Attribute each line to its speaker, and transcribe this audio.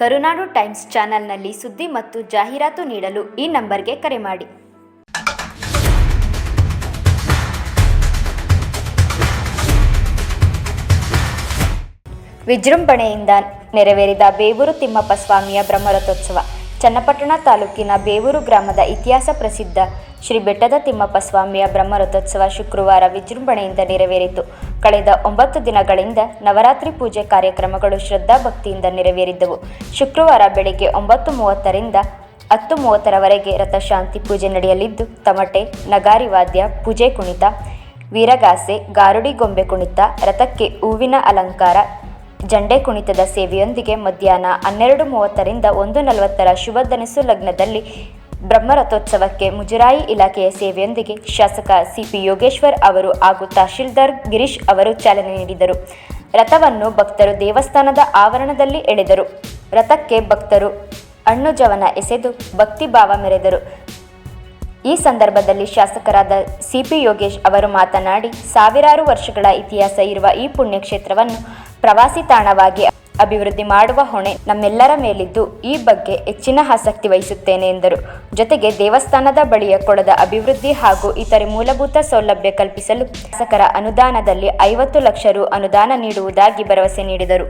Speaker 1: ಕರುನಾಡು times ಚಾನೆಲ್ನಲ್ಲಿ ಸುದ್ದಿ ಮತ್ತು ಜಾಹೀರಾತು ನೀಡಲು ಈ ನಂಬರ್ಗೆ ಕರೆ ಮಾಡಿ. ವಿಜೃಂಭಣೆಯಿಂದ ನೆರವೇರಿದ ಬೇವೂರು ತಿಮ್ಮಪ್ಪ ಸ್ವಾಮಿಯ ಬ್ರಹ್ಮರಥೋತ್ಸವ. ಚನ್ನಪಟ್ಟಣ ತಾಲೂಕಿನ ಬೇವೂರು ಗ್ರಾಮದ ಇತಿಹಾಸ ಪ್ರಸಿದ್ಧ ಶ್ರೀ ಬೆಟ್ಟದ ತಿಮ್ಮಪ್ಪ ಸ್ವಾಮಿಯ ಬ್ರಹ್ಮರಥೋತ್ಸವ ಶುಕ್ರವಾರ ವಿಜೃಂಭಣೆಯಿಂದ ನೆರವೇರಿತು. ಕಳೆದ ಒಂಬತ್ತು ದಿನಗಳಿಂದ ನವರಾತ್ರಿ ಪೂಜೆ ಕಾರ್ಯಕ್ರಮಗಳು ಶ್ರದ್ಧಾಭಕ್ತಿಯಿಂದ ನೆರವೇರಿದ್ದವು ಶುಕ್ರವಾರ ಬೆಳಗ್ಗೆ ಒಂಬತ್ತು ಮೂವತ್ತರಿಂದ ಹತ್ತು ಮೂವತ್ತರವರೆಗೆ ರಥಶಾಂತಿ ಪೂಜೆ ನಡೆಯಲಿದ್ದು, ತಮಟೆ, ನಗಾರಿ ವಾದ್ಯ, ಪೂಜೆ ಕುಣಿತ, ವೀರಗಾಸೆ, ಗಾರುಡಿ ಗೊಂಬೆ ಕುಣಿತ, ರಥಕ್ಕೆ ಹೂವಿನ ಅಲಂಕಾರ ಜಂಡೆ ಕುಣಿತದ ಸೇವೆಯೊಂದಿಗೆ ಮಧ್ಯಾಹ್ನ ಹನ್ನೆರಡು ಮೂವತ್ತರಿಂದ ಒಂದು ನಲವತ್ತರ ಶುಭ ಧನಸ್ಸು ಲಗ್ನದಲ್ಲಿ ಬ್ರಹ್ಮರಥೋತ್ಸವಕ್ಕೆ ಮುಜರಾಯಿ ಇಲಾಖೆಯ ಸೇವೆಯೊಂದಿಗೆ ಶಾಸಕ ಸಿಪಿ ಯೋಗೇಶ್ವರ್ ಅವರು ಹಾಗೂ ತಹಶೀಲ್ದಾರ್ ಗಿರೀಶ್ ಅವರು ಚಾಲನೆ ನೀಡಿದರು. ರಥವನ್ನು ಭಕ್ತರು ದೇವಸ್ಥಾನದ ಆವರಣದಲ್ಲಿ ಎಳೆದರು. ರಥಕ್ಕೆ ಭಕ್ತರು ಹಣ್ಣು ಜವನ ಎಸೆದು ಭಕ್ತಿಭಾವ ಮೆರೆದರು. ಈ ಸಂದರ್ಭದಲ್ಲಿ ಶಾಸಕರಾದ ಸಿಪಿ ಯೋಗೇಶ್ ಅವರು ಮಾತನಾಡಿ, ಸಾವಿರಾರು ವರ್ಷಗಳ ಇತಿಹಾಸ ಇರುವ ಈ ಪುಣ್ಯಕ್ಷೇತ್ರವನ್ನು ಪ್ರವಾಸಿ ತಾಣವಾಗಿ ಅಭಿವೃದ್ಧಿ ಮಾಡುವ ಹೊಣೆ ನಮ್ಮೆಲ್ಲರ ಮೇಲಿದ್ದು ಈ ಬಗ್ಗೆ ಹೆಚ್ಚಿನ ಆಸಕ್ತಿ ವಹಿಸುತ್ತೇನೆ ಎಂದರು. ಜೊತೆಗೆ ದೇವಸ್ಥಾನದ ಬಳಿಯ ಕೊಳದ ಅಭಿವೃದ್ಧಿ ಹಾಗೂ ಇತರೆ ಮೂಲಭೂತ ಸೌಲಭ್ಯ ಕಲ್ಪಿಸಲು ಶಾಸಕರ ಅನುದಾನದಲ್ಲಿ ಐವತ್ತು ಲಕ್ಷ ರು ಅನುದಾನ ನೀಡುವುದಾಗಿ ಭರವಸೆ ನೀಡಿದರು.